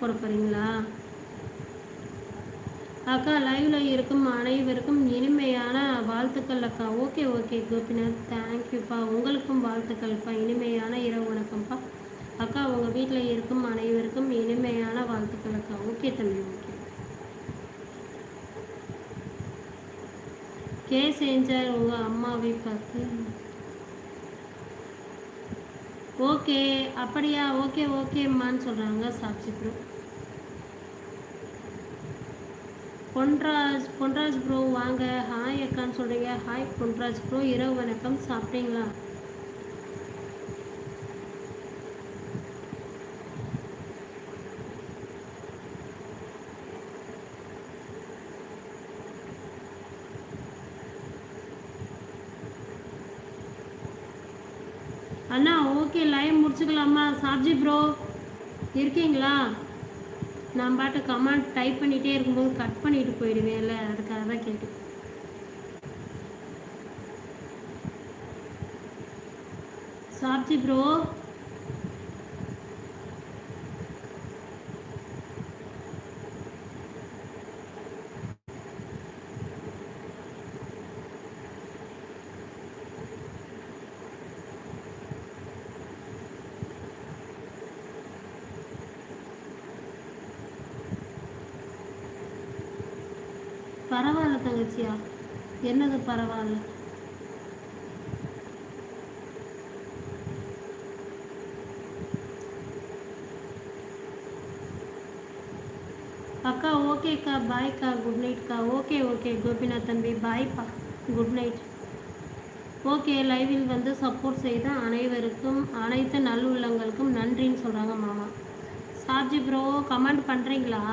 போட போகிறீங்களா அக்கா லைவ்ல இருக்கும் அனைவருக்கும் இனிமையான வாழ்த்துக்கள் அக்கா. Okay okay Gopinath. தேங்க்யூப்பா உங்களுக்கும் வாழ்த்துக்கள்ப்பா. இனிமையான இரவு வணக்கம்ப்பா. அக்கா உங்கள் வீட்டில் இருக்கும் அனைவருக்கும் இனிமையான வாழ்த்துக்கள் அக்கா. ஓகே தம்பி ஓகே கே செஞ்சார் உங்கள் அம்மாவை பார்த்து ஓகே அப்படியா ஓகே ஓகேம்மான்னு சொல்கிறாங்க சாப்சி ப்ரோ. பொன்ராஜ் பொன்ராஜ் ப்ரோ வாங்க. ஹாய் அக்கான்னு சொல்கிறீங்க ஹாய் பொன்ராஜ் ப்ரோ இரவு வணக்கம். சாப்பிட்டீங்களா? அண்ணா ஓகே லைவ் முடிச்சுக்கலாமா? சாப்ஜி ப்ரோ இருக்கீங்களா? நான் பாட்டு கமெண்ட் டைப் பண்ணிகிட்டே இருக்கும்போது கட் பண்ணிட்டு போயிடுவேன்ல அதுக்காக தான் கேட்டேன். சாப்ஜி ப்ரோ பரவாயில்ல தங்கச்சியா? என்னது பரவாயில்ல? அக்கா ஓகேக்கா பாய்க்கா குட் நைட்க்கா ஓகே ஓகே கோபிநாத் தம்பி பாய்ப்பா குட் நைட் ஓகே லைவில் வந்து சப்போர்ட் செய்த அனைவருக்கும் அனைத்து நல்லுள்ளங்களுக்கும் நன்றின்னு சொல்கிறாங்க மாமா. சாப்ஜி ப்ரோ கமெண்ட் பண்ணுறீங்களா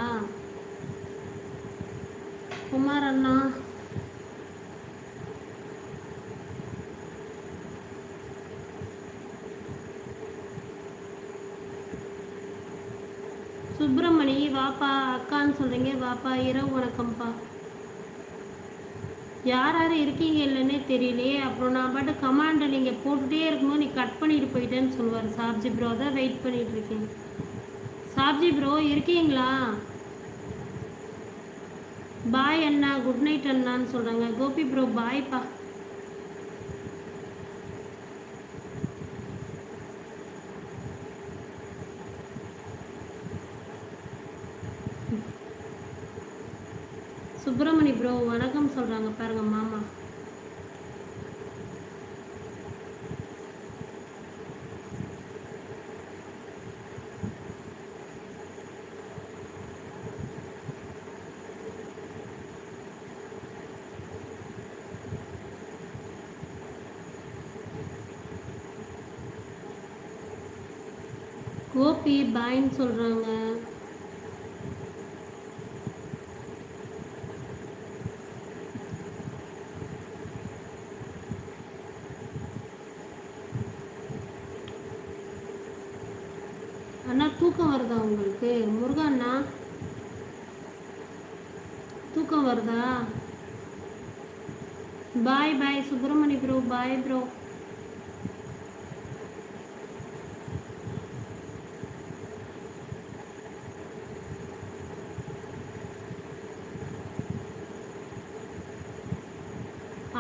குமார் அண்ணா. சுப்பிரமணி வாப்பா அக்கான்னு சொல்கிறீங்க வாப்பா இரவு வணக்கம்ப்பா. யார் யார் இருக்கீங்க இல்லைன்னே தெரியலையே. அப்புறம் நான் பாட்டு கமாண்டை நீங்கள் போட்டுகிட்டே இருக்கும்போது நீ கட் பண்ணிட்டு போயிட்டேன்னு சொல்லுவார். சாப்ஜி ப்ரோ தான் வெயிட் பண்ணிட்டு இருக்கேன். சாப்ஜி ப்ரோ இருக்கீங்களா? பாய் அண்ணா குட் நைட் அண்ணான்னு சொல்கிறாங்க கோபி ப்ரோ பாய்ப்பா சுப்பிரமணி ப்ரோ வணக்கம் சொல்கிறாங்க பாருங்க மாமா. கோபி பாய்ன்னு சொல்கிறாங்க அண்ணா தூக்கம் வருதா உங்களுக்கு? முருகா அண்ணா. தூக்கம் வருதா? Bye bye. Subramani bro bye bro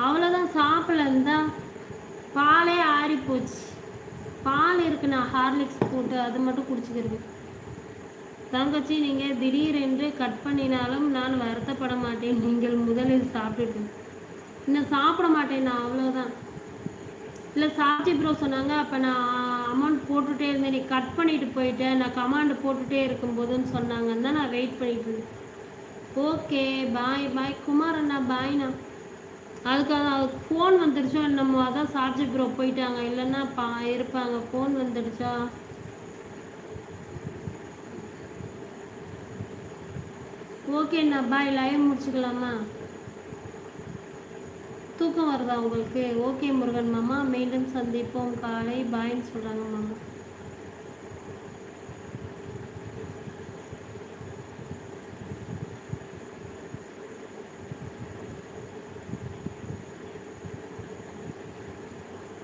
அவ்வளோதான் சாப்பிடல இருந்தா பாலே ஆறி போச்சு பால் இருக்கு நான் ஹார்லிக்ஸ் போட்டு அது மட்டும் குடிச்சிக்கிறது. தங்கச்சி நீங்கள் திடீரென்று கட் பண்ணினாலும் நான் வருத்தப்பட மாட்டேன். நீங்கள் முதலில் சாப்பிட்டுட்டு இன்னும் சாப்பிட மாட்டேன் நான் அவ்வளோதான் இல்லை சாட்சி ப்ரோ சொன்னாங்க அப்போ நான் அமௌண்ட் போட்டுகிட்டே இருந்தேன். நீ கட் பண்ணிட்டு போயிட்டேன் நான் கமாண்டு போட்டுகிட்டே இருக்கும்போதுன்னு சொன்னாங்கன்னு தான் நான் வெயிட் பண்ணிட்டு இருந்தேன். ஓகே பாய் பாய் குமார் அண்ணா பாய்ண்ணா அதுக்காக அதுக்கு ஃபோன் வந்துடுச்சோ என்னமோ அதான் சார்ஜி ப்ரோ போயிட்டாங்க. இல்லைன்னா பா இருப்பாங்க. ஃபோன் வந்துடுச்சா ஓகேண்ணா பாய் லைவ் முடிச்சுக்கலாமா? தூக்கம் வருதா உங்களுக்கு? ஓகே முருகன் மாமா மீண்டும் சந்திப்போம். காலை பாய்ன்னு சொல்கிறாங்க மாமா.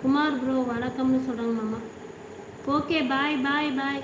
குமார் ப்ரோ வணக்கம்னு சொல்கிறாங்க மாமா. ஓகே பாய் பாய் பாய்